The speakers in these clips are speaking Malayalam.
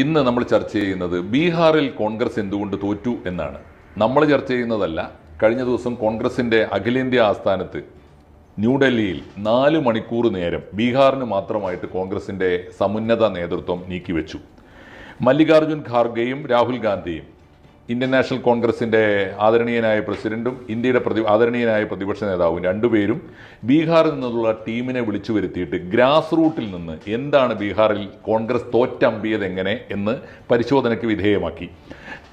ഇന്ന് നമ്മൾ ചർച്ച ചെയ്യുന്നത് ബീഹാറിൽ കോൺഗ്രസ് എന്തുകൊണ്ട് തോറ്റു എന്നാണ്. നമ്മൾ ചർച്ച ചെയ്യുന്നതല്ല കഴിഞ്ഞ ദിവസം കോൺഗ്രസിന്റെ അഖിലേന്ത്യാ ആസ്ഥാനത്ത് ന്യൂഡൽഹിയിൽ നാല് മണിക്കൂർ നേരം ബീഹാറിന് മാത്രമായിട്ട് കോൺഗ്രസിന്റെ സമുന്നത നേതൃത്വം നീക്കിവെച്ചു. മല്ലികാർജുൻ ഖാർഗെയും രാഹുൽ ഗാന്ധിയും ഇന്ത്യൻ നാഷണൽ കോൺഗ്രസിന്റെ ആദരണീയനായ പ്രസിഡന്റും ഇന്ത്യയുടെ പ്രതി ആദരണീയനായ പ്രതിപക്ഷ നേതാവും രണ്ടുപേരും ബീഹാറിൽ നിന്നുള്ള ടീമിനെ വിളിച്ചു വരുത്തിയിട്ട് ഗ്രാസ് റൂട്ടിൽ നിന്ന് എന്താണ് ബീഹാറിൽ കോൺഗ്രസ് തോറ്റമ്പിയത് എങ്ങനെ എന്ന് പരിശോധനയ്ക്ക് വിധേയമാക്കി.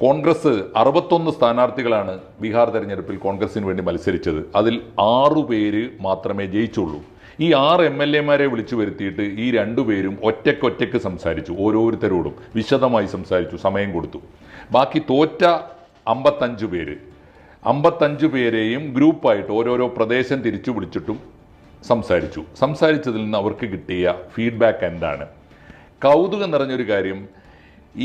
കോൺഗ്രസ് അറുപത്തൊന്ന് സ്ഥാനാർത്ഥികളാണ് ബീഹാർ തെരഞ്ഞെടുപ്പിൽ കോൺഗ്രസിന് വേണ്ടി മത്സരിച്ചത്. അതിൽ ആറു പേര് മാത്രമേ ജയിച്ചുള്ളൂ. ഈ ആറ് എം എൽ എമാരെ വിളിച്ചു വരുത്തിയിട്ട് ഈ രണ്ടുപേരും ഒറ്റക്കൊറ്റക്ക് സംസാരിച്ചു ഓരോരുത്തരോടും വിശദമായി സംസാരിച്ചു സമയം കൊടുത്തു. ബാക്കി തോറ്റ അമ്പത്തഞ്ച് പേര് അമ്പത്തഞ്ച് പേരെയും ഗ്രൂപ്പായിട്ട് ഓരോരോ പ്രദേശം തിരിച്ചു വിളിച്ചിട്ടും സംസാരിച്ചു. സംസാരിച്ചതിൽ നിന്ന് അവർക്ക് കിട്ടിയ ഫീഡ്ബാക്ക് എന്താണ്? കൗതുകം നിറഞ്ഞൊരു കാര്യം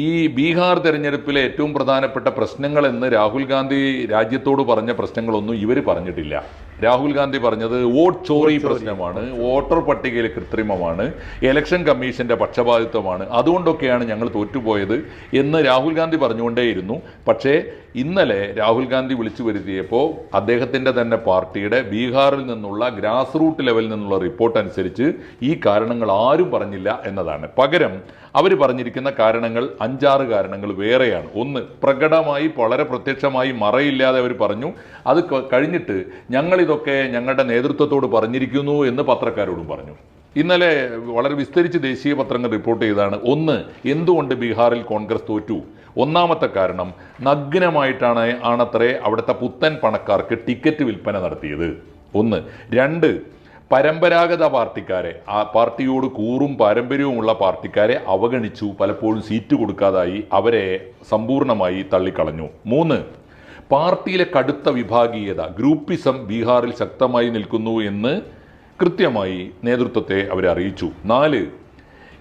ഈ ബീഹാർ തെരഞ്ഞെടുപ്പിലെ ഏറ്റവും പ്രധാനപ്പെട്ട പ്രശ്നങ്ങളെന്ന് രാഹുൽ ഗാന്ധി രാജ്യത്തോട് പറഞ്ഞ പ്രശ്നങ്ങളൊന്നും ഇവർ പറഞ്ഞിട്ടില്ല. രാഹുൽ ഗാന്ധി പറഞ്ഞത് വോട്ട് ചോറി പ്രശ്നമാണ് വോട്ടർ പട്ടികയിൽ കൃത്രിമമാണ് ഇലക്ഷൻ കമ്മീഷന്റെ പക്ഷപാതിത്വമാണ് അതുകൊണ്ടൊക്കെയാണ് ഞങ്ങൾ തോറ്റുപോയത് എന്ന് രാഹുൽ ഗാന്ധി പറഞ്ഞുകൊണ്ടേയിരുന്നു. പക്ഷേ ഇന്നലെ രാഹുൽ ഗാന്ധി വിളിച്ചു വരുത്തിയപ്പോൾ അദ്ദേഹത്തിന്റെ തന്നെ പാർട്ടിയുടെ ബീഹാറിൽ നിന്നുള്ള ഗ്രാസ് റൂട്ട് ലെവലിൽ നിന്നുള്ള റിപ്പോർട്ട് അനുസരിച്ച് ഈ കാരണങ്ങൾ ആരും പറഞ്ഞില്ല എന്നതാണ്. പകരം അവർ പറഞ്ഞിരിക്കുന്ന കാരണങ്ങൾ അഞ്ചാറ് കാരണങ്ങൾ വേറെയാണ്. ഒന്ന് പ്രകടമായി വളരെ പ്രത്യക്ഷമായി മറയില്ലാതെ അവർ പറഞ്ഞു. അത് കഴിഞ്ഞിട്ട് ഞങ്ങളിതൊക്കെ ഞങ്ങളുടെ നേതൃത്വത്തോട് പറഞ്ഞിരിക്കുന്നു എന്ന് പത്രക്കാരോടും പറഞ്ഞു. ഇന്നലെ വളരെ വിസ്തരിച്ച് ദേശീയ പത്രങ്ങൾ റിപ്പോർട്ട് ചെയ്തതാണ്. ഒന്ന് എന്തുകൊണ്ട് ബീഹാറിൽ കോൺഗ്രസ് തോറ്റു? ഒന്നാമത്തെ കാരണം നഗ്നമായിട്ടാണ് ആണത്രേ അവിടുത്തെ പുത്തൻ പണക്കാർക്ക് ടിക്കറ്റ് വിൽപ്പന നടത്തിയത്. ഒന്ന് രണ്ട് പരമ്പരാഗത പാർട്ടിക്കാരെ ആ പാർട്ടിയോട് കൂറും പാരമ്പര്യവുമുള്ള പാർട്ടിക്കാരെ അവഗണിച്ചു പലപ്പോഴും സീറ്റ് കൊടുക്കാതായി അവരെ സമ്പൂർണമായി തള്ളിക്കളഞ്ഞു. മൂന്ന് പാർട്ടിയിലെ കടുത്ത വിഭാഗീയത ഗ്രൂപ്പിസം ബീഹാറിൽ ശക്തമായി നിൽക്കുന്നു എന്ന് കൃത്യമായി നേതൃത്വത്തെ അവരെ അറിയിച്ചു. നാല്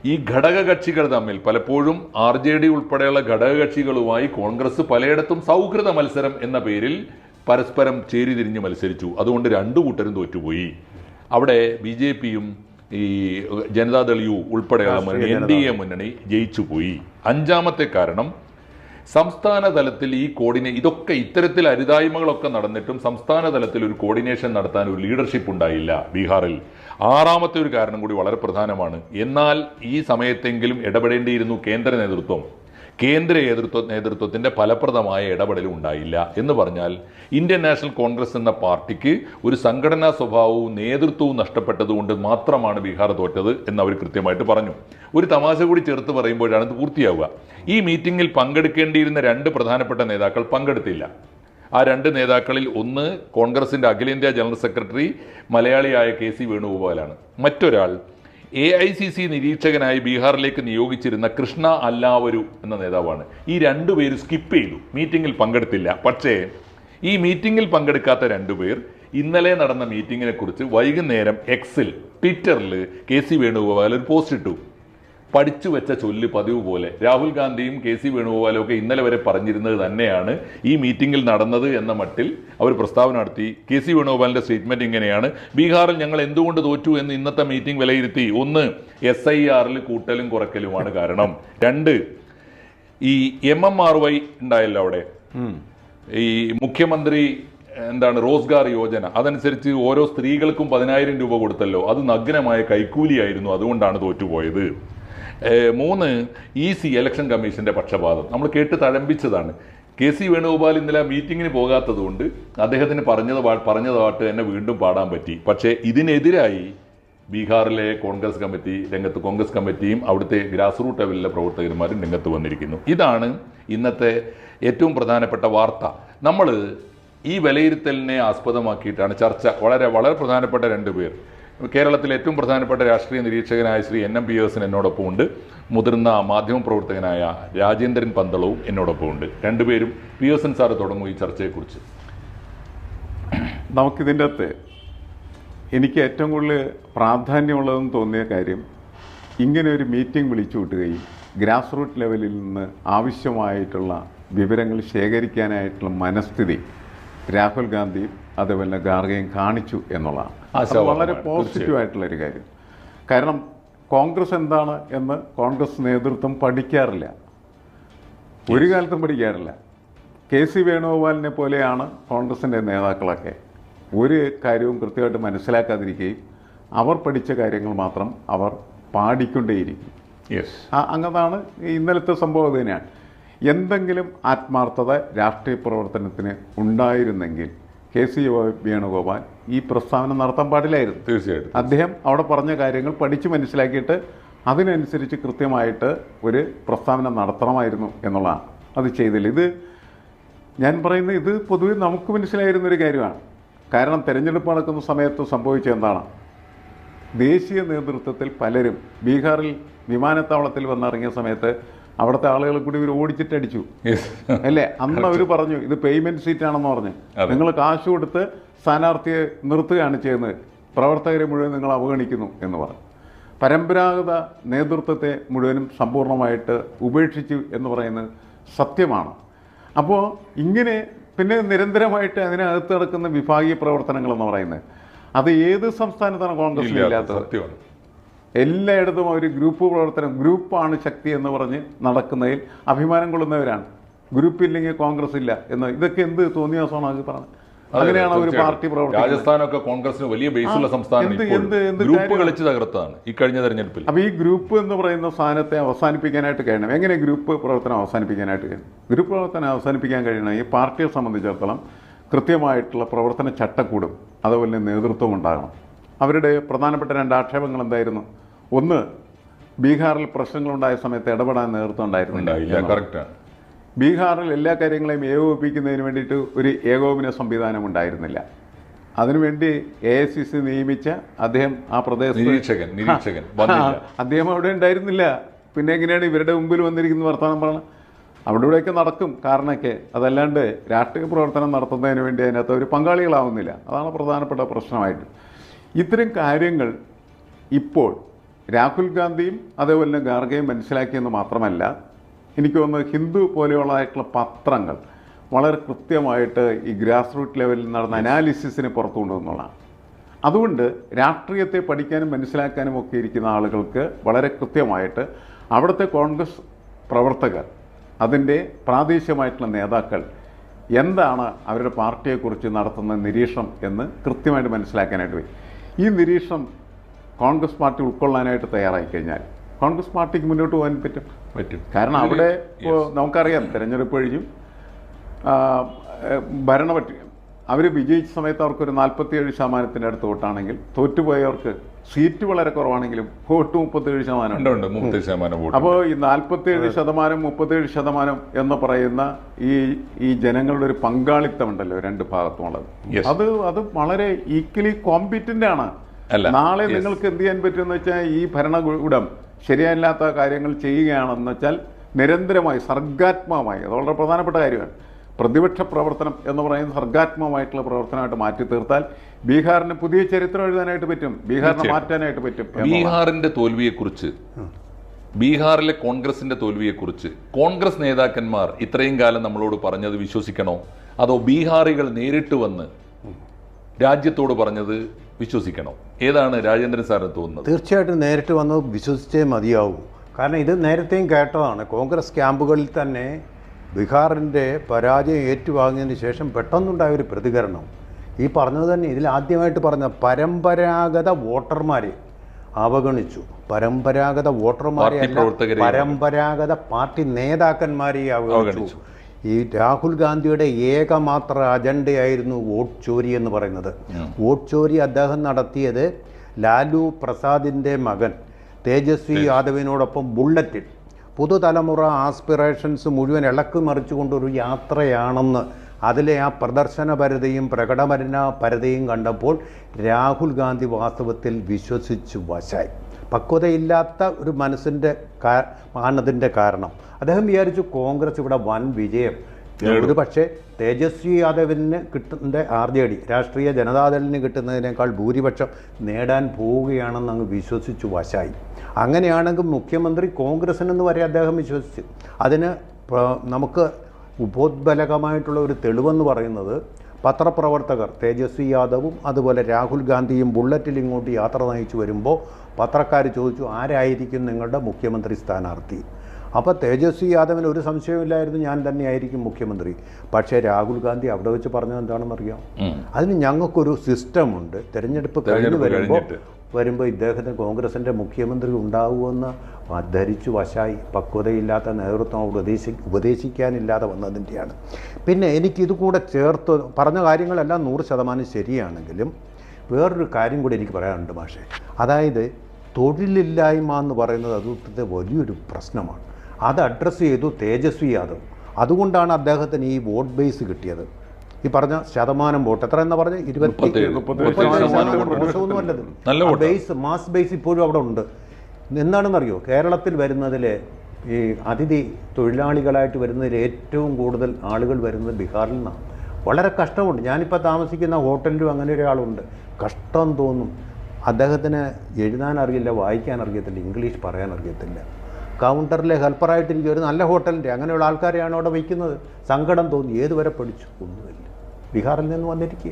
ഈ ഘടകകക്ഷികൾ തമ്മിൽ പലപ്പോഴും ആർ ജെ ഡി ഉൾപ്പെടെയുള്ള ഘടകകക്ഷികളുമായി കോൺഗ്രസ് പലയിടത്തും സൗഹൃദ മത്സരം എന്ന പേരിൽ പരസ്പരം ചേരിതിരിഞ്ഞ് മത്സരിച്ചു. അതുകൊണ്ട് രണ്ടു കൂട്ടരും തോറ്റുപോയി. അവിടെ ബി ജെ പിയും ഈ ജനതാദൾ യു ഉൾപ്പെടെ മുന്നണി എൻ ഡി എ മുന്നണി ജയിച്ചു പോയി അഞ്ചാമത്തെ കാരണം സംസ്ഥാന തലത്തിൽ ഈ കോർഡിനേ ഇതൊക്കെ ഇത്തരത്തിൽ അരുതായ്മകളൊക്കെ നടന്നിട്ടും സംസ്ഥാന തലത്തിൽ ഒരു കോർഡിനേഷൻ നടത്താൻ ഒരു ലീഡർഷിപ്പ് ഉണ്ടായില്ല ബീഹാറിൽ. ആറാമത്തെ ഒരു കാരണം കൂടി വളരെ പ്രധാനമാണ്. എന്നാൽ ഈ സമയത്തെങ്കിലും ഇടപെടേണ്ടിയിരുന്നു കേന്ദ്ര നേതൃത്വം. കേന്ദ്ര നേതൃത്വ നേതൃത്വത്തിന്റെ ഫലപ്രദമായ ഇടപെടലും ഉണ്ടായില്ല എന്ന് പറഞ്ഞാൽ ഇന്ത്യൻ നാഷണൽ കോൺഗ്രസ് എന്ന പാർട്ടിക്ക് ഒരു സംഘടനാ സ്വഭാവവും നേതൃത്വവും നഷ്ടപ്പെട്ടതുകൊണ്ട് മാത്രമാണ് ബീഹാർ തോറ്റത് എന്ന് അവർ കൃത്യമായിട്ട് പറഞ്ഞു. ഒരു തമാശ കൂടി ചേർത്ത് പറയുമ്പോഴാണ് ഇത് പൂർത്തിയാവുക. ഈ മീറ്റിംഗിൽ പങ്കെടുക്കേണ്ടിയിരുന്ന രണ്ട് പ്രധാനപ്പെട്ട നേതാക്കൾ പങ്കെടുത്തില്ല. ആ രണ്ട് നേതാക്കളിൽ ഒന്ന് കോൺഗ്രസിന്റെ അഖിലേന്ത്യാ ജനറൽ സെക്രട്ടറി മലയാളിയായ കെ സി വേണുഗോപാലാണ്. മറ്റൊരാൾ എ ഐ സി സി നിരീക്ഷകനായി ബീഹാറിലേക്ക് നിയോഗിച്ചിരുന്ന കൃഷ്ണ അല്ലാവരു എന്ന നേതാവാണ്. ഈ രണ്ടുപേരും സ്കിപ്പ് ചെയ്തു. മീറ്റിംഗിൽ പങ്കെടുത്തില്ല. പക്ഷേ ഈ മീറ്റിംഗിൽ പങ്കെടുക്കാത്ത രണ്ടുപേർ ഇന്നലെ നടന്ന മീറ്റിങ്ങിനെ കുറിച്ച് വൈകുന്നേരം എക്സിൽ ട്വിറ്ററിൽ കെ സി വേണുഗോപാൽ ഒരു പോസ്റ്റ് ഇട്ടു. പഠിച്ചു വെച്ച ചൊല്ല് പതിവ് പോലെ. രാഹുൽ ഗാന്ധിയും കെ സി വേണുഗോപാലും ഒക്കെ ഇന്നലെ വരെ പറഞ്ഞിരുന്നത് തന്നെയാണ്. ഈ മീറ്റിംഗിൽ നടന്നത് എന്ന മട്ടിൽ അവർ പ്രസ്താവന നടത്തി. കെ സി വേണുഗോപാലിന്റെ സ്റ്റേറ്റ്മെന്റ് ഇങ്ങനെയാണ്. ബീഹാറിൽ ഞങ്ങൾ എന്തുകൊണ്ട് തോറ്റു എന്ന് ഇന്നത്തെ മീറ്റിംഗ് വിലയിരുത്തി. ഒന്ന് എസ് ഐ ആറിൽ കൂട്ടലും കുറയ്ക്കലുമാണ് കാരണം. രണ്ട് ഈ എം എം ആർ വൈ ഉണ്ടായല്ലോ അവിടെ. ഈ മുഖ്യമന്ത്രി എന്താണ് റോസ്ഗാർ യോജന. അതനുസരിച്ച് ഓരോ സ്ത്രീകൾക്കും പതിനായിരം രൂപ കൊടുത്തല്ലോ. അത് നഗ്നമായ കൈക്കൂലിയായിരുന്നു അതുകൊണ്ടാണ് തോറ്റുപോയത്. മൂന്ന് ഇ സി ഇലക്ഷൻ കമ്മീഷന്റെ പക്ഷപാതം. നമ്മൾ കേട്ട് തഴമ്പിച്ചതാണ്. കെ സി വേണുഗോപാൽ ഇന്നലെ മീറ്റിങ്ങിന് പോകാത്തത് കൊണ്ട് അദ്ദേഹത്തിന് പറഞ്ഞത് പറഞ്ഞത് പാട്ട് എന്നെ വീണ്ടും പാടാൻ പറ്റി. പക്ഷേ ഇതിനെതിരായി ബീഹാറിലെ കോൺഗ്രസ് കമ്മിറ്റി രംഗത്ത് കോൺഗ്രസ് കമ്മിറ്റിയും അവിടുത്തെ ഗ്രാസ് റൂട്ട് ലെവലിലെ പ്രവർത്തകന്മാരും രംഗത്ത് വന്നിരിക്കുന്നു. ഇതാണ് ഇന്നത്തെ ഏറ്റവും പ്രധാനപ്പെട്ട വാർത്ത. നമ്മൾ ഈ വിലയിരുത്തലിനെ ആസ്പദമാക്കിയിട്ടാണ് ചർച്ച. വളരെ വളരെ പ്രധാനപ്പെട്ട രണ്ട് പേർ. കേരളത്തിലെ ഏറ്റവും പ്രധാനപ്പെട്ട രാഷ്ട്രീയ നിരീക്ഷകനായ Shri N M Pearson എന്നോടൊപ്പം ഉണ്ട്. മുതിർന്ന മാധ്യമപ്രവർത്തകനായ രാജേന്ദ്രൻ പന്തളവും എന്നോടൊപ്പം ഉണ്ട്. രണ്ടുപേരും പി എസ് എൻ സാറ് തുടങ്ങും ഈ ചർച്ചയെക്കുറിച്ച്. നമുക്കിതിന്റെ അകത്ത് എനിക്ക് ഏറ്റവും കൂടുതൽ പ്രാധാന്യമുള്ളതെന്ന് തോന്നിയ കാര്യം ഇങ്ങനെ ഒരു മീറ്റിംഗ് വിളിച്ചു കൂട്ടുകയും ഗ്രാസ് റൂട്ട് ലെവലിൽ നിന്ന് ആവശ്യമായിട്ടുള്ള വിവരങ്ങൾ ശേഖരിക്കാനായിട്ടുള്ള മനസ്ഥിതി രാഹുൽ ഗാന്ധിയും അതേപോലെ ഗാർഗയും കാണിച്ചു എന്നുള്ളതാണ്. അത് വളരെ പോസിറ്റീവ് ആയിട്ടുള്ള ഒരു കാര്യം. കാരണം കോൺഗ്രസ് എന്താണ് എന്ന് കോൺഗ്രസ് നേതൃത്വം പഠിക്കാറില്ല. ഒരു കാലത്തും പഠിക്കാറില്ല. കെ സി വേണുഗോപാലിനെ പോലെയാണ് കോൺഗ്രസിന്റെ നേതാക്കളൊക്കെ. ഒരു കാര്യവും കൃത്യമായിട്ട് മനസ്സിലാക്കാതിരിക്കുകയും അവർ പഠിച്ച കാര്യങ്ങൾ മാത്രം അവർ പാടിക്കൊണ്ടേയിരിക്കും. യെസ് അങ്ങനെയാണ് അങ്ങതാണ് ഇന്നലത്തെ സംഭവം തന്നെയാണ്. എന്തെങ്കിലും ആത്മാർത്ഥത രാഷ്ട്രീയ പ്രവർത്തനത്തിന് ഉണ്ടായിരുന്നെങ്കിൽ കെ സി വേണുഗോപാൽ ഈ പ്രസ്താവന നടത്താൻ പാടില്ലായിരുന്നു. തീർച്ചയായിട്ടും. അദ്ദേഹം അവിടെ പറഞ്ഞ കാര്യങ്ങൾ പഠിച്ചു മനസ്സിലാക്കിയിട്ട് അതിനനുസരിച്ച് കൃത്യമായിട്ട് ഒരു പ്രസ്താവന നടത്തണമായിരുന്നു എന്നുള്ളതാണ്. അത് ചെയ്തില്ല. ഇത് ഞാൻ പറയുന്ന ഇത് പൊതുവെ നമുക്ക് മനസ്സിലായിരുന്ന ഒരു കാര്യമാണ്. കാരണം തിരഞ്ഞെടുപ്പ് നടക്കുന്ന സമയത്ത് സംഭവിച്ചത് എന്താണ്? ദേശീയ നേതൃത്വത്തിൽ പലരും ബീഹാറിൽ വിമാനത്താവളത്തിൽ വന്നിറങ്ങിയ സമയത്ത് അവിടുത്തെ ആളുകൾ കൂടി ഇവർ ഓടിച്ചിട്ടടിച്ചു. അല്ലേ? അന്ന് അവർ പറഞ്ഞു ഇത് പേയ്മെന്റ് സീറ്റ് ആണെന്ന് പറഞ്ഞു. നിങ്ങൾ കാശ് കൊടുത്ത് സ്ഥാനാർത്ഥിയെ നിർത്തുകയാണ് ചെയ്യുന്നത്. പ്രവർത്തകരെ മുഴുവൻ നിങ്ങൾ അവഗണിക്കുന്നു എന്ന് പറഞ്ഞു. പരമ്പരാഗത നേതൃത്വത്തെ മുഴുവനും സമ്പൂർണമായിട്ട് ഉപേക്ഷിച്ചു എന്ന് പറയുന്നത് സത്യമാണ്. അപ്പോൾ ഇങ്ങനെ പിന്നെ നിരന്തരമായിട്ട് അതിനകത്ത് നടക്കുന്ന വിഭാഗീയ പ്രവർത്തനങ്ങൾ എന്ന് പറയുന്നത് അത് ഏത് സംസ്ഥാനത്താണ് കോൺഗ്രസ് ഇല്ലാത്ത ഇല്ലാത്തത്? സത്യമാണ്. എല്ലായിടത്തും അവർ ഗ്രൂപ്പ് പ്രവർത്തനം ഗ്രൂപ്പാണ് ശക്തി എന്ന് പറഞ്ഞ് നടക്കുന്നതിൽ അഭിമാനം കൊള്ളുന്നവരാണ്. ഗ്രൂപ്പ് ഇല്ലെങ്കിൽ കോൺഗ്രസ് ഇല്ല എന്ന്. ഇതൊക്കെ എന്ത് തോന്നിയാസമാണ് അത് പറഞ്ഞത്? അങ്ങനെയാണ് ഒരു പാർട്ടി പ്രവർത്തനം രാജസ്ഥാനൊക്കെ കോൺഗ്രസിന് വലിയ ബേസുള്ള സംസ്ഥാനം ഗ്രൂപ്പ് കളിച്ച് തകർത്താണ് ഈ കഴിഞ്ഞ തെരഞ്ഞെടുപ്പിൽ. അപ്പൊ ഈ ഗ്രൂപ്പ് എന്ന് പറയുന്ന സാധനത്തെ അവസാനിപ്പിക്കാനായിട്ട് കഴിയണം. എങ്ങനെ ഗ്രൂപ്പ് പ്രവർത്തനം അവസാനിപ്പിക്കാനായിട്ട് കഴിയണം? ഗ്രൂപ്പ് പ്രവർത്തനം അവസാനിപ്പിക്കാൻ കഴിയണം ഈ പാർട്ടിയെ സംബന്ധിച്ചിടത്തോളം കൃത്യമായിട്ടുള്ള പ്രവർത്തന ചട്ടക്കൂടും അതുപോലെ തന്നെ നേതൃത്വം ഉണ്ടാകണം. അവരുടെ പ്രധാനപ്പെട്ട രണ്ട് ആക്ഷേപങ്ങൾ എന്തായിരുന്നു? ഒന്ന് ബീഹാറിൽ പ്രശ്നങ്ങളുണ്ടായ സമയത്ത് ഇടപെടാൻ നേതൃത്വം ഉണ്ടായിരുന്നില്ല. ബീഹാറിൽ എല്ലാ കാര്യങ്ങളെയും ഏകോപിപ്പിക്കുന്നതിന് വേണ്ടിയിട്ട് ഒരു ഏകോപന സംവിധാനം ഉണ്ടായിരുന്നില്ല. അതിനുവേണ്ടി എ ഐ സി സി നിയമിച്ച അദ്ദേഹം ആ പ്രദേശത്ത് നിരീക്ഷകൻ നിരീക്ഷകൻ വന്നില്ല. അദ്ദേഹം അവിടെ ഉണ്ടായിരുന്നില്ല. പിന്നെ എങ്ങനെയാണ് ഇവരുടെ മുമ്പിൽ വന്നിരിക്കുന്ന വർത്തമാനം പറയണം അവിടെ ഇവിടെയൊക്കെ നടക്കും കാരണമൊക്കെ. അതല്ലാണ്ട് രാഷ്ട്രീയ പ്രവർത്തനം നടത്തുന്നതിന് വേണ്ടി അതിനകത്ത് അവർ പങ്കാളികളാവുന്നില്ല. അതാണ് പ്രധാനപ്പെട്ട പ്രശ്നമായിട്ട്. ഇത്തരം കാര്യങ്ങൾ ഇപ്പോൾ രാഹുൽ ഗാന്ധിയും അതേപോലെ തന്നെ ഗാർഗയും മനസ്സിലാക്കിയെന്ന് മാത്രമല്ല എനിക്ക് തോന്നുന്നത് ഹിന്ദു പോലെയുള്ളതായിട്ടുള്ള പത്രങ്ങൾ വളരെ കൃത്യമായിട്ട് ഈ ഗ്രാസ് റൂട്ട് ലെവലിൽ നടന്ന അനാലിസിസിനെ പുറത്തു കൊണ്ടുവന്നുള്ളതാണ്. അതുകൊണ്ട് രാഷ്ട്രീയത്തെ പഠിക്കാനും മനസ്സിലാക്കാനും ഒക്കെ ഇരിക്കുന്ന ആളുകൾക്ക് വളരെ കൃത്യമായിട്ട് അവിടുത്തെ കോൺഗ്രസ് പ്രവർത്തകർ അതിന്റെ പ്രാദേശികമായിട്ടുള്ള നേതാക്കൾ എന്താണ് അവരുടെ പാർട്ടിയെക്കുറിച്ച് നടത്തുന്ന നിരീക്ഷണം എന്ന് കൃത്യമായിട്ട് മനസ്സിലാക്കാനായിട്ട് പോയി ഈ നിരീക്ഷണം കോൺഗ്രസ് പാർട്ടി ഉൾക്കൊള്ളാനായിട്ട് തയ്യാറായി കഴിഞ്ഞാൽ കോൺഗ്രസ് പാർട്ടിക്ക് മുന്നോട്ട് പോകാൻ പറ്റും? പറ്റും. കാരണം അവിടെ ഇപ്പോൾ നമുക്കറിയാം തെരഞ്ഞെടുപ്പ് കഴിഞ്ഞും ഏ, അവർ വിജയിച്ച സമയത്ത് അവർക്കൊരു നാൽപ്പത്തിയേഴ് ശതമാനത്തിന്റെ അടുത്ത് വോട്ടാണെങ്കിൽ തോറ്റുപോയവർക്ക് സീറ്റ് വളരെ കുറവാണെങ്കിലും വോട്ട് മുപ്പത്തേഴ് ശതമാനം അപ്പോൾ ഈ നാൽപ്പത്തിയേഴ് ശതമാനം മുപ്പത്തേഴ് ശതമാനം എന്ന് പറയുന്ന ഈ ഈ ജനങ്ങളുടെ ഒരു പങ്കാളിത്തമുണ്ടല്ലോ രണ്ട് ഭാഗത്തുമുള്ളത്. അത് അത് വളരെ ഈക്വലി കോമ്പിറ്റന്റ് ആണ്. നാളെ നിങ്ങൾക്ക് എന്ത് ചെയ്യാൻ പറ്റുമെന്ന് വെച്ചാൽ ഈ ഭരണകൂടം ശരിയല്ലാത്ത കാര്യങ്ങൾ ചെയ്യുകയാണെന്ന് വെച്ചാൽ നിരന്തരമായി സർഗാത്മകമായി അത് വളരെ പ്രധാനപ്പെട്ട കാര്യമാണ്. പ്രതിപക്ഷ പ്രവർത്തനം എന്ന് പറയുന്ന സർഗാത്മകമായിട്ടുള്ള പ്രവർത്തനമായിട്ട് മാറ്റി തീർത്താൽ ബീഹാറിന് പുതിയ ചരിത്രം എഴുതാനായിട്ട് പറ്റും ബീഹാറിനെ മാറ്റാനായിട്ട് പറ്റും ബീഹാറിന്റെ ബീഹാറിന്റെ തോൽവിയെക്കുറിച്ച് ബീഹാറിലെ കോൺഗ്രസിന്റെ തോൽവിയെക്കുറിച്ച് കോൺഗ്രസ് നേതാക്കന്മാർ ഇത്രയും കാലം നമ്മളോട് പറഞ്ഞത് വിശ്വസിക്കണോ? അതോ ബീഹാറികൾ നേരിട്ട് വന്ന് രാജ്യത്തോട് പറഞ്ഞത് വിശ്വസിക്കണോ. ഏതാണ് രാജേന്ദ്രൻ സാറിന് തോന്നുന്നത്? തീർച്ചയായിട്ടും നേരിട്ട് വന്ന് വിശ്വസിച്ചേ മതിയാവൂ. കാരണം ഇത് നേരത്തെയും കേട്ടതാണ്. കോൺഗ്രസ് ക്യാമ്പുകളിൽ തന്നെ ബീഹാറിന്റെ പരാജയം ഏറ്റുവാങ്ങിയതിന് ശേഷം പെട്ടെന്നുണ്ടായ ഒരു പ്രതികരണം. ഈ പറഞ്ഞത് തന്നെ ഇതിൽ ആദ്യമായിട്ട് പറഞ്ഞ പരമ്പരാഗത വോട്ടർമാരെ അവഗണിച്ചു. പരമ്പരാഗത വോട്ടർമാരെ പരമ്പരാഗത പാർട്ടി നേതാക്കന്മാരെ അവഗണിച്ചു. ഈ രാഹുൽ ഗാന്ധിയുടെ ഏകമാത്ര അജണ്ടയായിരുന്നു വോട്ട് ചോരി എന്ന് പറയുന്നത്. വോട്ട് ചോരി അദ്ദേഹം നടത്തിയത് ലാലു പ്രസാദിന്റെ മകൻ തേജസ്വി യാദവിനോടൊപ്പം ബുള്ളറ്റിൽ. പുതുതലമുറ ആസ്പിറേഷൻസ് മുഴുവൻ ഇളക്കി മറിച്ചുകൊണ്ടൊരു യാത്രയാണെന്ന് അതിലെ ആ പ്രദർശനപരതയും പ്രകടന പരതയും കണ്ടപ്പോൾ രാഹുൽ ഗാന്ധി വാസ്തവത്തിൽ വിശ്വസിച്ചു വശായി. പക്വതയില്ലാത്ത ഒരു മനസ്സിന്റെ കാ- ആണതിന്റെ കാരണം. അദ്ദേഹം വിചാരിച്ചു കോൺഗ്രസ് ഇവിടെ വൻ വിജയം. ഒരു പക്ഷേ തേജസ്വി യാദവിന് കിട്ടുന്ന ആർ ജെ ഡി രാഷ്ട്രീയ ജനതാദളിന് കിട്ടുന്നതിനേക്കാൾ ഭൂരിപക്ഷം നേടാൻ പോവുകയാണെന്ന് അങ്ങ് വിശ്വസിച്ചു വശായി. അങ്ങനെയാണെങ്കിൽ മുഖ്യമന്ത്രി കോൺഗ്രസിനെന്ന് വരെ അദ്ദേഹം വിശ്വസിച്ചു. അതിന് നമുക്ക് ഉപോദ്ബലകമായിട്ടുള്ള ഒരു തെളിവെന്ന് പറയുന്നത് പത്രപ്രവർത്തകർ തേജസ്വി യാദവും അതുപോലെ രാഹുൽ ഗാന്ധിയും ബുള്ളറ്റിൽ ഇങ്ങോട്ട് യാത്ര നയിച്ചു വരുമ്പോൾ പത്രക്കാർ ചോദിച്ചു ആരായിരിക്കും നിങ്ങളുടെ മുഖ്യമന്ത്രി സ്ഥാനാർത്ഥി? അപ്പോൾ തേജസ്വി യാദവിന് ഒരു സംശയമില്ലായിരുന്നു ഞാൻ തന്നെയായിരിക്കും മുഖ്യമന്ത്രി. പക്ഷേ രാഹുൽ ഗാന്ധി അവിടെ വെച്ച് പറഞ്ഞത് എന്താണെന്ന് അറിയാം അതിന് ഞങ്ങൾക്കൊരു സിസ്റ്റമുണ്ട്. തെരഞ്ഞെടുപ്പ് കഴിഞ്ഞ് വരുമ്പോൾ. വരുമ്പോൾ ഇദ്ദേഹത്തിന് കോൺഗ്രസിന്റെ മുഖ്യമന്ത്രി ഉണ്ടാവുമെന്ന് ധരിച്ചു വശായി പക്വതയില്ലാത്ത നേതൃത്വം ഉപദേശി ഉപദേശിക്കാനില്ലാതെ വന്നതിന്റെയാണ് പിന്നെ എനിക്കിത് കൂടെ ചേർത്ത് പറഞ്ഞ കാര്യങ്ങളെല്ലാം നൂറ് ശതമാനം ശരിയാണെങ്കിലും വേറൊരു കാര്യം കൂടി എനിക്ക് പറയാനുണ്ട് മാഷെ. അതായത് തൊഴിലില്ലായ്മ എന്ന് പറയുന്നത് അത് വലിയൊരു പ്രശ്നമാണ്. അത് അഡ്രസ്സ് ചെയ്തു തേജസ്വി യാദവ്. അതുകൊണ്ടാണ് അദ്ദേഹത്തിന് ഈ വോട്ട് ബേസ് കിട്ടിയത്. ഈ പറഞ്ഞ ശതമാനം വോട്ട്. എത്ര എന്നാ പറഞ്ഞ? ഇരുപത്തി. ബേസ് മാസ് ബേസ് ഇപ്പോഴും അവിടെ ഉണ്ട്. എന്താണെന്നറിയോ? കേരളത്തിൽ വരുന്നതിലെ ഈ അതിഥി തൊഴിലാളികളായിട്ട് വരുന്നതിൽ ഏറ്റവും കൂടുതൽ ആളുകൾ വരുന്നത് ബീഹാറിൽ നിന്നാണ്. വളരെ കഷ്ടമുണ്ട്. ഞാനിപ്പോൾ താമസിക്കുന്ന ഹോട്ടലിലും അങ്ങനെ ഒരാളുണ്ട്. കഷ്ടം തോന്നും. അദ്ദേഹത്തിന് എഴുതാൻ അറിയില്ല വായിക്കാൻ അറിയത്തില്ല ഇംഗ്ലീഷ് പറയാൻ അറിയത്തില്ല. കൗണ്ടറിലെ ഹെൽപ്പറായിട്ടിരിക്കുക ഒരു നല്ല ഹോട്ടലിന്റെ അങ്ങനെയുള്ള ആൾക്കാരെയാണ് അവിടെ വയ്ക്കുന്നത്. സങ്കടം തോന്നി. ഏതുവരെ പഠിച്ചു? ഒന്നുമില്ല. ബീഹാറിൽ നിന്ന് വന്നിരിക്കുക.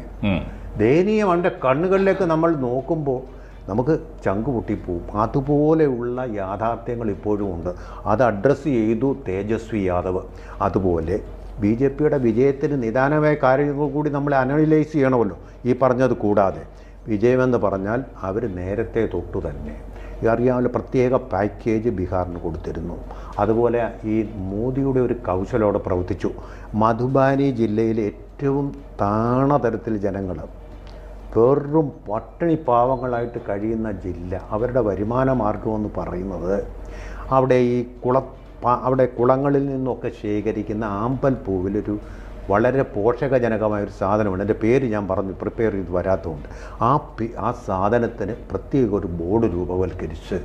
ദയനീയം അവന്റെ കണ്ണുകളിലേക്ക് നമ്മൾ നോക്കുമ്പോൾ നമുക്ക് ചങ്ക് പൊട്ടിപ്പോവും അതുപോലെയുള്ള യാഥാർത്ഥ്യങ്ങൾ ഇപ്പോഴും ഉണ്ട്. അത് അഡ്രസ്സ് ചെയ്തു തേജസ്വി യാദവ്. അതുപോലെ ബി ജെ പിയുടെ വിജയത്തിന് നിദാനമായ കാര്യങ്ങൾ കൂടി നമ്മൾ അനലൈസ് ചെയ്യണമല്ലോ. ഈ പറഞ്ഞത് കൂടാതെ. വിജയമെന്ന് പറഞ്ഞാൽ അവർ നേരത്തെ തൊട്ടു തന്നെ അറിയാമല്ലോ പ്രത്യേക പാക്കേജ് ബീഹാറിന് കൊടുത്തിരുന്നു. അതുപോലെ ഈ മോദിയുടെ ഒരു കൗശലോടെ പ്രവർത്തിച്ചു. മധുബാനി ജില്ലയിലെ ഏറ്റവും താണതരത്തിൽ ജനങ്ങൾ വെറും പട്ടിണി പാവങ്ങളായിട്ട് കഴിയുന്ന ജില്ല അവരുടെ വരുമാന മാർഗമെന്ന് പറയുന്നത് അവിടെ ഈ കുള അവിടെ കുളങ്ങളിൽ നിന്നൊക്കെ ശേഖരിക്കുന്ന ആമ്പൽ പൂവിലൊരു വളരെ പോഷകജനകമായ ഒരു സാധനമാണ് എന്റെ പേര് ഞാൻ പറഞ്ഞു പ്രിപ്പയർ ചെയ്ത് വരാത്തതുകൊണ്ട്. ആ ആ സാധനത്തിന് പ്രത്യേക ഒരു ബോർഡ് രൂപവൽക്കരിച്ച്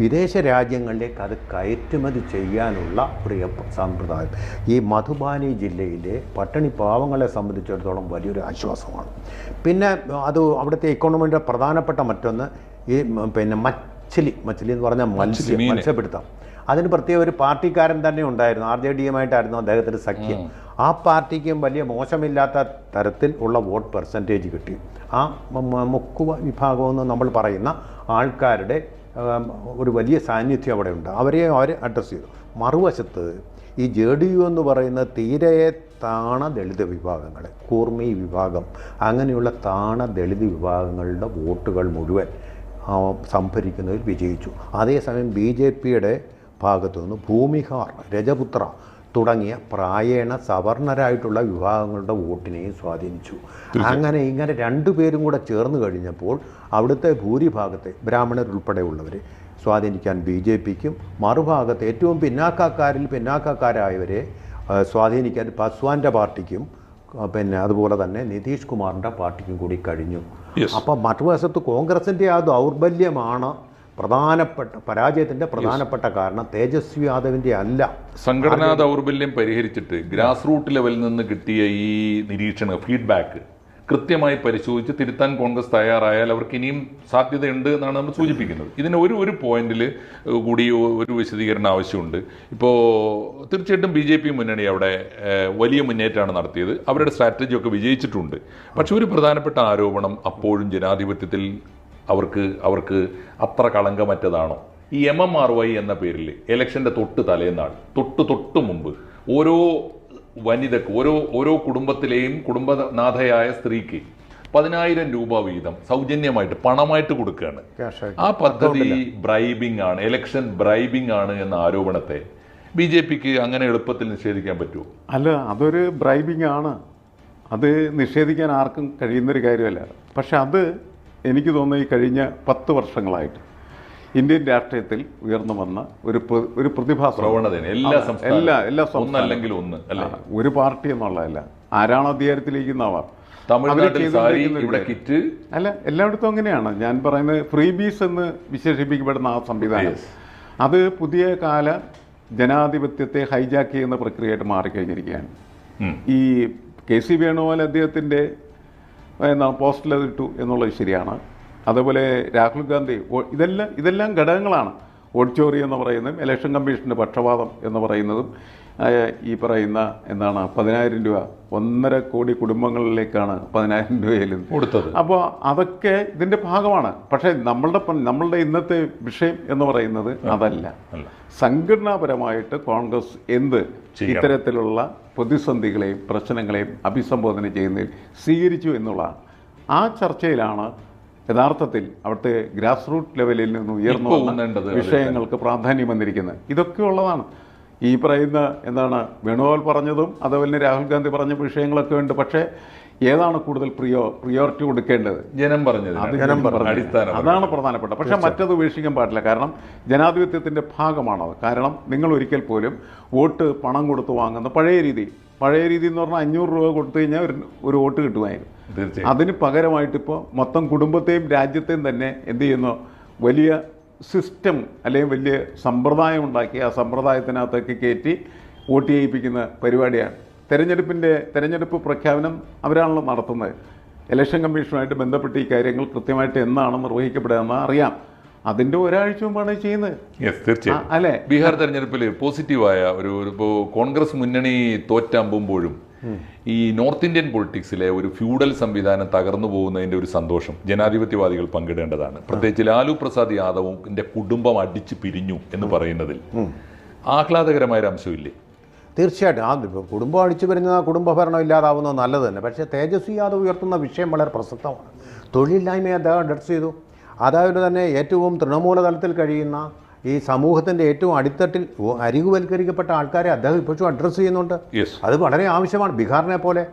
വിദേശ രാജ്യങ്ങളിലേക്ക് അത് കയറ്റുമതി ചെയ്യാനുള്ള ഒരു സമ്പ്രദായം. ഈ മധുബാനി ജില്ലയിലെ പട്ടിണി പാവങ്ങളെ സംബന്ധിച്ചിടത്തോളം വലിയൊരു ആശ്വാസമാണ്. പിന്നെ അത് അവിടുത്തെ ഇക്കോണമിയുടെ പ്രധാനപ്പെട്ട മറ്റൊന്ന് ഈ പിന്നെ മച്ചിലി. മച്ചിലി എന്ന് പറഞ്ഞാൽ മത്സ്യം മീന്. അതിന് പ്രത്യേക ഒരു പാർട്ടിക്കാരൻ തന്നെ ഉണ്ടായിരുന്നു. ആർ ജെ ഡി എമായിട്ടായിരുന്നു അദ്ദേഹത്തിന് സഖ്യം. ആ പാർട്ടിക്കും വലിയ മോശമില്ലാത്ത തരത്തിൽ ഉള്ള വോട്ട് പെർസെന്റേജ് കിട്ടി. ആ മുക്കു മുക്കുവ വിഭാഗമെന്ന് നമ്മൾ പറയുന്ന ആൾക്കാരുടെ ഒരു വലിയ സാന്നിധ്യം അവിടെ ഉണ്ട്. അവരെ അവർ അഡ്രസ്സ് ചെയ്തു. മറുവശത്ത് ഈ ജെ ഡി യു എന്ന് പറയുന്ന തീരെ താണ ദളിത് വിഭാഗങ്ങൾ കൂർമി വിഭാഗം അങ്ങനെയുള്ള താണ ദളിത് വിഭാഗങ്ങളുടെ വോട്ടുകൾ മുഴുവൻ സംഭരിക്കുന്നതിൽ വിജയിച്ചു. അതേസമയം ബി ജെ പിയുടെ ഭാഗത്തു നിന്ന് ഭൂമിഹാർ രജപുത്ര തുടങ്ങിയ പ്രായേണ സവർണരായിട്ടുള്ള വിഭാഗങ്ങളുടെ വോട്ടിനെയും സ്വാധീനിച്ചു. അങ്ങനെ ഇങ്ങനെ രണ്ടു പേരും കൂടെ ചേർന്ന് കഴിഞ്ഞപ്പോൾ അവിടുത്തെ ഭൂരിഭാഗത്തെ ബ്രാഹ്മണരുൾപ്പെടെയുള്ളവർ സ്വാധീനിക്കാൻ ബി ജെ പിക്കും മറുഭാഗത്ത് ഏറ്റവും പിന്നാക്കക്കാരിൽ പിന്നാക്കക്കാരായവരെ സ്വാധീനിക്കാൻ പസ്വാന്റെ പാർട്ടിക്കും പിന്നെ അതുപോലെ തന്നെ നിതീഷ് കുമാറിന്റെ പാർട്ടിക്കും കൂടി കഴിഞ്ഞു. അപ്പം അപ്പം മറുവശത്ത് കോൺഗ്രസിന്റെ ആ ദൗർബല്യമാണ് പ്രധാനപ്പെട്ട പരാജയത്തിന്റെ പ്രധാനപ്പെട്ട കാരണം തേജസ്വി യാദവിന്റെ അല്ല. സംഘടനാ ദൗർബല്യം പരിഹരിച്ചിട്ട് ഗ്രാസ് റൂട്ട് ലെവലിൽ നിന്ന് കിട്ടിയ ഈ നിരീക്ഷണ ഫീഡ്ബാക്ക് കൃത്യമായി പരിശോധിച്ച് തിരുത്താൻ കോൺഗ്രസ് തയ്യാറായാൽ അവർക്ക് ഇനിയും സാധ്യതയുണ്ട് എന്നാണ് നമ്മൾ സൂചിപ്പിക്കുന്നത്. ഇതിന് ഒരു ഒരു പോയിന്റിൽ കൂടി ഒരു വിശദീകരണം ആവശ്യമുണ്ട്. ഇപ്പോൾ തീർച്ചയായിട്ടും ബി ജെ പി മുന്നണി അവിടെ വലിയ മുന്നേറ്റമാണ് നടത്തിയത്. അവരുടെ സ്ട്രാറ്റജിയൊക്കെ വിജയിച്ചിട്ടുണ്ട്. പക്ഷെ ഒരു പ്രധാനപ്പെട്ട ആരോപണം അപ്പോഴും ജനാധിപത്യത്തിൽ അവർക്ക് അവർക്ക് അത്ര കളങ്കമറ്റതാണോ? ഈ എം എം ആർ വൈ എന്ന പേരിൽ ഇലക്ഷന്റെ തൊട്ട് തലേന്നാൾ തൊട്ട് തൊട്ട് മുമ്പ് ഓരോ വനിതക്ക് ഓരോ ഓരോ കുടുംബത്തിലെയും കുടുംബനാഥയായ സ്ത്രീക്ക് പതിനായിരം രൂപ വീതം സൗജന്യമായിട്ട് പണമായിട്ട് കൊടുക്കുകയാണ്. ആ പദ്ധതി ബ്രൈബിംഗ് ആണ് ഇലക്ഷൻ ബ്രൈബിംഗ് ആണ് എന്ന ആരോപണത്തെ ബി ജെ പിക്ക് അങ്ങനെ എളുപ്പത്തിൽ നിഷേധിക്കാൻ പറ്റുമോ? അല്ല അതൊരു ബ്രൈബിംഗ് ആണ് അത് നിഷേധിക്കാൻ ആർക്കും കഴിയുന്നൊരു കാര്യമല്ല. പക്ഷെ അത് എനിക്ക് തോന്നുന്നു ഈ കഴിഞ്ഞ പത്ത് വർഷങ്ങളായിട്ട് ഇന്ത്യൻ രാഷ്ട്രീയത്തിൽ ഉയർന്നു വന്ന ഒരു ഒരു പ്രതിഭാസം. എല്ലാ എല്ലാ എല്ലാ ഒന്നല്ലെങ്കിൽ ഒന്ന് അല്ല? ഒരു പാർട്ടി എന്നുള്ളതല്ല. ആരാണ് ഇവിടെ കിറ്റ്. അല്ല എല്ലായിടത്തും അങ്ങനെയാണ്. ഞാൻ പറയുന്നത് ഫ്രീ ബീസ് എന്ന് വിശേഷിപ്പിക്കപ്പെടുന്ന ആ സംവിധാനം. അത് പുതിയ കാല ജനാധിപത്യത്തെ ഹൈജാക്ക് ചെയ്യുന്ന പ്രക്രിയയായിട്ട് മാറിക്കഴിഞ്ഞിരിക്കുകയാണ്. ഈ കെ സി വേണുഗോപാൽ അദ്ദേഹത്തിന്റെ എന്നാ പോസ്റ്റിൽ ഇട്ടു എന്നുള്ളത് ശരിയാണ്. അതേപോലെ രാഹുൽ ഗാന്ധി ഇതെല്ലാം ഇതെല്ലാം ഘടകങ്ങളാണ്. ഓഡിറ്റോറിയം എന്ന് പറയുന്നതും ഇലക്ഷൻ കമ്മീഷന്റെ പക്ഷപാതം എന്ന് പറയുന്നതും. ആയ ഈ പറയുന്ന എന്താണ് പതിനായിരം രൂപ ഒന്നര കോടി കുടുംബങ്ങളിലേക്കാണ് പതിനായിരം രൂപയിൽ കൊടുത്തത്. അപ്പോൾ അതൊക്കെ ഇതിന്റെ ഭാഗമാണ്. പക്ഷേ നമ്മളുടെ നമ്മളുടെ ഇന്നത്തെ വിഷയം എന്ന് പറയുന്നത് അതല്ല. സംഘടനാപരമായിട്ട് കോൺഗ്രസ് എന്ത്. ഇത്തരത്തിലുള്ള പ്രതിസന്ധികളെയും പ്രശ്നങ്ങളെയും അഭിസംബോധന ചെയ്യുന്നതിൽ സ്വീകരിച്ചു എന്നുള്ളതാണ്. ആ ചർച്ചയിലാണ് യഥാർത്ഥത്തിൽ അവിടുത്തെ ഗ്രാസ് റൂട്ട് ലെവലിൽ നിന്ന് ഉയർന്നു വിഷയങ്ങൾക്ക് പ്രാധാന്യം വന്നിരിക്കുന്നത്. ഇതൊക്കെ ഉള്ളതാണ്. ഈ പറയുന്ന എന്താണ് വേണുഗോപാൽ പറഞ്ഞതും അതുപോലെ തന്നെ രാഹുൽ ഗാന്ധി പറഞ്ഞ വിഷയങ്ങളൊക്കെ ഉണ്ട്. പക്ഷേ ഏതാണ് കൂടുതൽ പ്രിയോ പ്രിയോറിറ്റി കൊടുക്കേണ്ടത്? ജനം പറഞ്ഞത് അത് ജനം പറഞ്ഞു അടിസ്ഥാനം അതാണ് പ്രധാനപ്പെട്ട പക്ഷെ മറ്റത് ഉപേക്ഷിക്കാൻ പാടില്ല. കാരണം ജനാധിപത്യത്തിന്റെ ഭാഗമാണത് കാരണം നിങ്ങൾ ഒരിക്കൽ പോലും വോട്ട് പണം കൊടുത്ത് വാങ്ങുന്ന പഴയ രീതി. പഴയ രീതി എന്ന് പറഞ്ഞാൽ അഞ്ഞൂറ് രൂപ കൊടുത്തു കഴിഞ്ഞാൽ ഒരു ഒരു വോട്ട് കിട്ടുമായിരുന്നു. അതിന് പകരമായിട്ടിപ്പോൾ മൊത്തം കുടുംബത്തെയും രാജ്യത്തെയും തന്നെ എന്ത് ചെയ്യുന്നു? വലിയ സിസ്റ്റം അല്ലെങ്കിൽ വലിയ സമ്പ്രദായം ഉണ്ടാക്കി ആ സമ്പ്രദായത്തിനകത്തേക്ക് കയറ്റി വോട്ട് ചെയ്യിപ്പിക്കുന്ന പരിപാടിയാണ്. തെരഞ്ഞെടുപ്പിന്റെ തെരഞ്ഞെടുപ്പ് പ്രഖ്യാപനം അവരാണല്ലോ നടത്തുന്നത്. ഇലക്ഷൻ കമ്മീഷനുമായിട്ട് ബന്ധപ്പെട്ട് ഈ കാര്യങ്ങൾ കൃത്യമായിട്ട് എന്നാണ് നിർവഹിക്കപ്പെടുക എന്ന് അറിയാം. അതിന്റെ ഒരാഴ്ച മുമ്പാണ് ചെയ്യുന്നത്. അല്ലെ തീർച്ചയായും. ആ, അല്ലേ? ബീഹാർ തെരഞ്ഞെടുപ്പിൽ പോസിറ്റീവായ ഒരു ഒരു ഇപ്പോൾ കോൺഗ്രസ് മുന്നണി തോറ്റമ്പുമ്പോഴും ഈ നോർത്ത് ഇന്ത്യൻ പൊളിറ്റിക്സിലെ ഒരു ഫ്യൂഡൽ സംവിധാനം തകർന്നു പോകുന്നതിന്റെ ഒരു സന്തോഷം ജനാധിപത്യവാദികൾ പങ്കിടേണ്ടതാണ്. പ്രത്യേകിച്ച് ലാലു പ്രസാദ് യാദവിന്റെ കുടുംബം അടിച്ചു പിരിഞ്ഞു എന്ന് പറയുന്നതിൽ ആഹ്ലാദകരമായ ഒരു അംശമില്ലേ? തീർച്ചയായിട്ടും. ആ കുടുംബം അടിച്ചു പിരിഞ്ഞ കുടുംബ ഭരണം ഇല്ലാതാവുന്നത് നല്ലത് തന്നെ. പക്ഷേ തേജസ്വി യാദവ് ഉയർത്തുന്ന വിഷയം വളരെ പ്രസക്തമാണ്. തൊഴിലില്ലായ്മയെ അദ്ദേഹം അഡ്രസ് ചെയ്തു. അതായത് തന്നെ ഏറ്റവും തൃണമൂല തലത്തിൽ കഴിയുന്ന ഈ സമൂഹത്തിന്റെ ഏറ്റവും അടിത്തട്ടിൽ അരികുവൽക്കരിക്കപ്പെട്ട ആൾക്കാരെ അദ്ദേഹം ഇപ്പോഴും അഡ്രസ്സ് ചെയ്യുന്നുണ്ട്. അത് വളരെ ആവശ്യമാണ്. ബീഹാറിനെ പോലെ.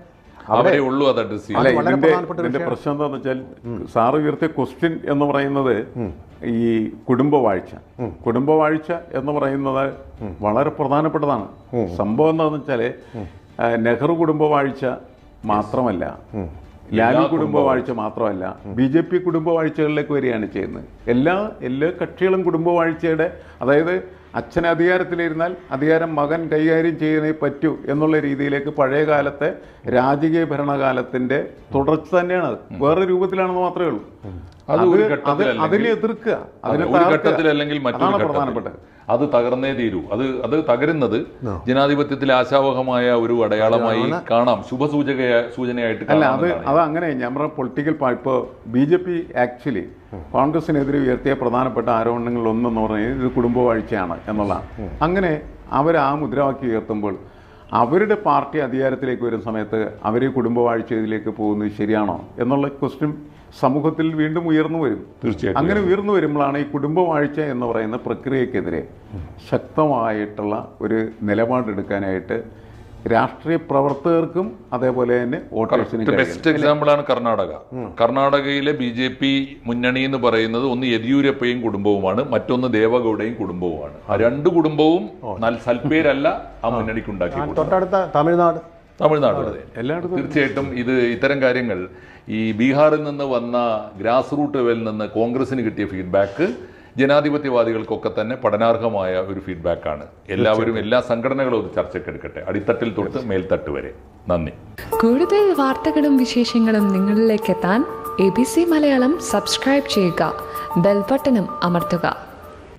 അവരെ ഉള്ളൂ അത് അഡ്രസ് ഇതിന്റെ. പ്രശ്നം എന്താണെന്ന് വെച്ചാൽ സാറ് ഉയർത്തിയ ക്വസ്റ്റ്യൻ എന്ന് പറയുന്നത് ഈ കുടുംബവാഴ്ച. കുടുംബവാഴ്ച എന്ന് പറയുന്നത് വളരെ പ്രധാനപ്പെട്ടതാണ്. സംഭവം എന്താണെന്ന് വെച്ചാൽ നെഹ്റു കുടുംബവാഴ്ച മാത്രമല്ല ലാലു കുടുംബവാഴ്ച മാത്രമല്ല ബി ജെ പി കുടുംബവാഴ്ചകളിലേക്ക് വരികയാണ് ചെയ്യുന്നത്. എല്ലാ എല്ലാ കക്ഷികളും കുടുംബവാഴ്ചയുടെ അതായത് അച്ഛൻ അധികാരത്തിലിരുന്നാൽ അധികാരം മകൻ കൈകാര്യം ചെയ്യുന്നേ പറ്റൂ എന്നുള്ള രീതിയിലേക്ക് പഴയ കാലത്തെ രാജകീയ ഭരണകാലത്തിന്റെ തുടർച്ച തന്നെയാണ് അത്. വേറെ രൂപത്തിലാണെന്ന് മാത്രമേ ഉള്ളൂ. അത് അതിനെ എതിർക്കുക അതിനെ അതാണ് പ്രധാനപ്പെട്ടത്. അത് തകർന്നേ തീരൂ. അത് അത് തകരുന്നത് ജനാധിപത്യത്തിലെ ആശാവഹമായ ഒരു അടയാളമായി കാണാം. ശുഭസൂചക സൂചനയായിട്ട് അല്ല അത് അത് അങ്ങനെ നമ്മുടെ പൊളിറ്റിക്കൽ ഇപ്പോൾ ബി ജെ പി ആക്ച്വലി കോൺഗ്രസിനെതിരെ ഉയർത്തിയ പ്രധാനപ്പെട്ട ആരോപണങ്ങളിൽ ഒന്നെന്ന് പറഞ്ഞാൽ ഇത് കുടുംബവാഴ്ചയാണ് എന്നുള്ളതാണ്. അങ്ങനെ അവർ ആ മുദ്രാവാക്യം ഉയർത്തുമ്പോൾ അവരുടെ പാർട്ടി അധികാരത്തിലേക്ക് വരുന്ന സമയത്ത് അവർ കുടുംബവാഴ്ച ഇതിലേക്ക് പോകുന്നത് ശരിയാണോ എന്നുള്ള ക്വസ്റ്റ്യൻ സമൂഹത്തിൽ വീണ്ടും ഉയർന്നു വരും. തീർച്ചയായും അങ്ങനെ ഉയർന്നു വരുമ്പോഴാണ് ഈ കുടുംബവാഴ്ച എന്ന് പറയുന്ന പ്രക്രിയക്കെതിരെ ശക്തമായിട്ടുള്ള ഒരു നിലപാടെടുക്കാനായിട്ട് രാഷ്ട്രീയ പ്രവർത്തകർക്കും അതേപോലെ തന്നെ വോട്ടേഴ്സിനും ബെസ്റ്റ് എക്സാമ്പിൾ ആണ് കർണാടക. കർണാടകയിലെ ബി ജെ പി മുന്നണി എന്ന് പറയുന്നത് ഒന്ന് യെദ്യൂരപ്പയും കുടുംബവുമാണ് മറ്റൊന്ന് ദേവഗൌഡയും കുടുംബവുമാണ്. ആ രണ്ട് കുടുംബവും നല്ല സൽപ്പേരല്ല ആ മുന്നണിക്ക് ഉണ്ടാക്കി. തൊട്ടടുത്ത തമിഴ്നാട്. തമിഴ്നാട്. എല്ലായിടത്തും. തീർച്ചയായിട്ടും ഇത് ഇത്തരം കാര്യങ്ങൾ ഈ ബീഹാറിൽ നിന്ന് വന്ന ഗ്രാസ് റൂട്ട് ലെവലിൽ നിന്ന് കോൺഗ്രസിന് കിട്ടിയ ഫീഡ്ബാക്ക് ജനാധിപത്യവാദികൾക്കൊക്കെ തന്നെ പഠനാർഹമായ ഒരു ഫീഡ്ബാക്കാണ്. എല്ലാവരും എല്ലാ സംഘടനകളും ഇത് ചർച്ചയ്ക്കെടുക്കട്ടെ അടിത്തട്ടിൽ തൊട്ട് മേൽത്തട്ട് വരെ. നന്ദി. കൂടുതൽ വാർത്തകളും വിശേഷങ്ങളും നിങ്ങളിലേക്ക് എത്താൻ A B C Malayalam subscribe ചെയ്യുക. ബെൽബട്ടനും അമർത്തുക.